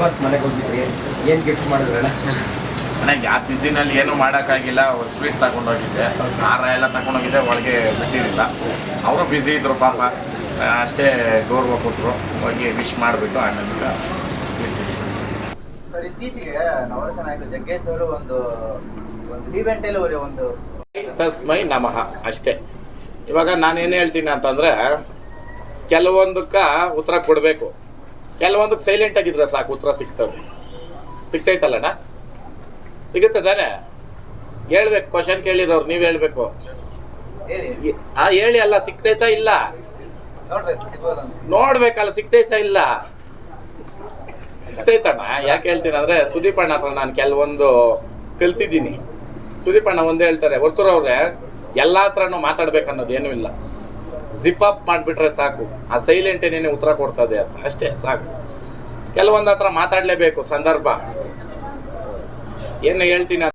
Boss ಮನೆಗೆ ಹೋಗಿದ್ರಿ? ಏನು ಗಿಫ್ಟ್ ಮಾಡಿದ್ರಲ್ಲ? ನನಗೆ ಆ ಬಿಸಿನಲ್ಲಿ ಏನೂ ಮಾಡೋಕ್ಕಾಗಿಲ್ಲ ಸ್ವೀಟ್ ತಗೊಂಡೋಗಿದ್ದೆ ಖಾರ ಎಲ್ಲ ತಗೊಂಡೋಗಿದ್ದೆ ಒಳಗೆ ಬಿಟ್ಟಿರಲಿಲ್ಲ. ಅವರು ಬ್ಯುಸಿ ಇದ್ರು ಪಾಪ. ಅಷ್ಟೇ ಗೌರವ ಕೊಟ್ಟರು ಹೋಗಿ ವಿಶ್ ಮಾಡಿಬಿಟ್ಟು ಆಮೇಲೆ ಸ್ವೀಟ್ ಸರ್ ಇತ್ತೀಚೆಗೆ ನವರಸ ನಾಯಕ ಜಗ್ಗೇಶ್ ಅವರು ಒಂದು ಒಂದು ಇವೆಂಟ್ ಅಲ್ಲಿ ಒಂದು ತಸ್ಮೈ ನಮಃ ಅಷ್ಟೇ. ಇವಾಗ ನಾನೇನು ಹೇಳ್ತೀನಿ ಅಂತಂದರೆ ಕೆಲವೊಂದಕ್ಕೆ ಉತ್ತರ ಕೊಡಬೇಕು. ಕೆಲವೊಂದಕ್ಕೆ ಸೈಲೆಂಟ್ ಆಗಿದ್ರೆ ಸಾಕು ಉತ್ತರ ಸಿಗ್ತದೆ. ಸಿಗ್ತೈತಲ್ಲಣ್ಣ? ಸಿಗುತ್ತೆ ತಾನೆ? ಹೇಳ್ಬೇಕು ಕ್ವಶನ್ ಕೇಳಿರೋರು ನೀವು ಹೇಳ್ಬೇಕು. ಹೇಳಿ. ಆ ಹೇಳಿ ಅಲ್ಲ ಸಿಗ್ತೈತಾ ಇಲ್ಲ? ನೋಡ್ಬೇಕಲ್ಲ ಸಿಗ್ತೈತಾ ಇಲ್ಲ? ಸಿಗ್ತೈತಣ್ಣ ಯಾಕೆ ಹೇಳ್ತೀನಿ ಅಂದ್ರೆ ಸುದೀಪ್ ಅಣ್ಣ ಹತ್ರ ನಾನು ಕೆಲವೊಂದು ಕಲ್ತಿದ್ದೀನಿ. ಸುದೀಪ್ ಅಣ್ಣ ಒಂದೇ ಹೇಳ್ತಾರೆ ಹೊರ್ತೂರವ್ರೆ ಎಲ್ಲ ಹತ್ರನೂ ಮಾತಾಡ್ಬೇಕು ಅನ್ನೋದು ಏನೂ ಇಲ್ಲ. ಜಿಪ್ ಅಪ್ ಮಾಡಿಬಿಟ್ರೆ ಸಾಕು. ಆ ಸೈಲೆಂಟ್ ಏನೇನೆ ಉತ್ತರ ಕೊಡ್ತದೆ ಅಂತ. ಅಷ್ಟೇ, ಸಾಕು. ಕೆಲವೊಂದು ಹತ್ರ ಮಾತಾಡಲೇಬೇಕು, ಸಂದರ್ಭ. ಏನು ಹೇಳ್ತೀನಿ